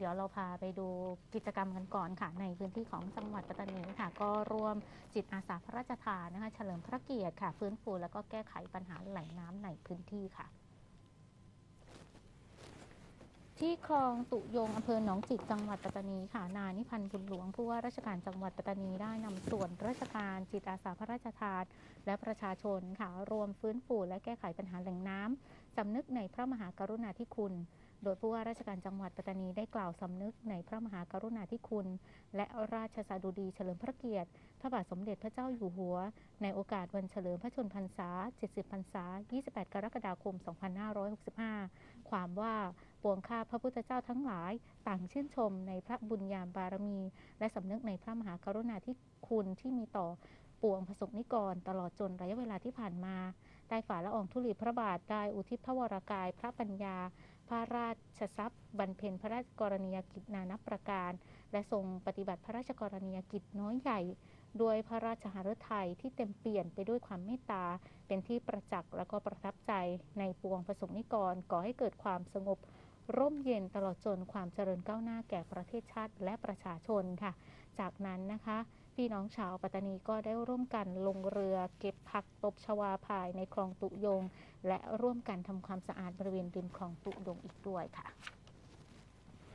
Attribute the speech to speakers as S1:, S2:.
S1: เดี๋ยวเราพาไปดูกิจกรรมกันก่อนค่ะ ในพื้นที่ของจังหวัดปัตตานีค่ะ ก็ร่วมจิตอาสาพระราชทานนะคะเฉลิมพระเกียรติค่ะ ฟื้นฟูแล้วก็แก้ไขปัญหาแหล่งน้ำในพื้นที่ค่ะที่คลองตุยงอำเภอหนองจิกจังหวัดปัตตานีค่ะนายนิพันธ์บุญหลวงผู้ว่าราชการจังหวัดปัตตานีได้นำส่วนราชการจิตอาสาพระราชทานและประชาชนค่ะรวมฟื้นฟูและแก้ไขปัญหาแหล่งน้ำสำนึกในพระมหากรุณาธิคุณ โดยผู้ว่าราชการจังหวัดปัตตานีได้กล่าวสำนึกในพระมหากรุณาธิคุณ และราชสดุดีเฉลิมพระเกียรติ พระบาทสมเด็จพระเจ้าอยู่หัว ในโอกาสวันเฉลิมพระชนพรรษา 70 พรรษา 28 กรกฎาคม 2565 ความว่าปวงข้าพระพุทธเจ้าทั้งหลาย ต่างชื่นชมในพระบุญญาบารมี และสำนึกในพระมหากรุณาธิคุณที่มีต่อปวงประสบนิกร ตลอดจนระยะเวลาที่ผ่านมา ได้ฝ่าละอองธุลีพระบาทได้อุทิศพระวรากาย พระปัญญา พระราชทรัพย์บรรเพ็ญพระราชกรณียกิจนานับประการ และทรงปฏิบัติพระราชกรณียกิจน้อยใหญ่ด้วยพระราชหฤทัยที่เต็มเปลี่ยนไปด้วยความเมตตา เป็นที่ประจักษ์และก็ประทับใจในปวงประสบนิกรก่อให้เกิดความสงบ ร่มเย็นตลอดจนความเจริญก้าวหน้าแก่ประเทศชาติและประชาชนค่ะ จากนั้นนะคะ พี่น้องชาวปัตตานีก็ได้ร่วมกันลงเรือเก็บผักตบชวาภายในคลองตุยง และร่วมกันทำความสะอาดบริเวณริมคลองตุยงอีกด้วยค่ะ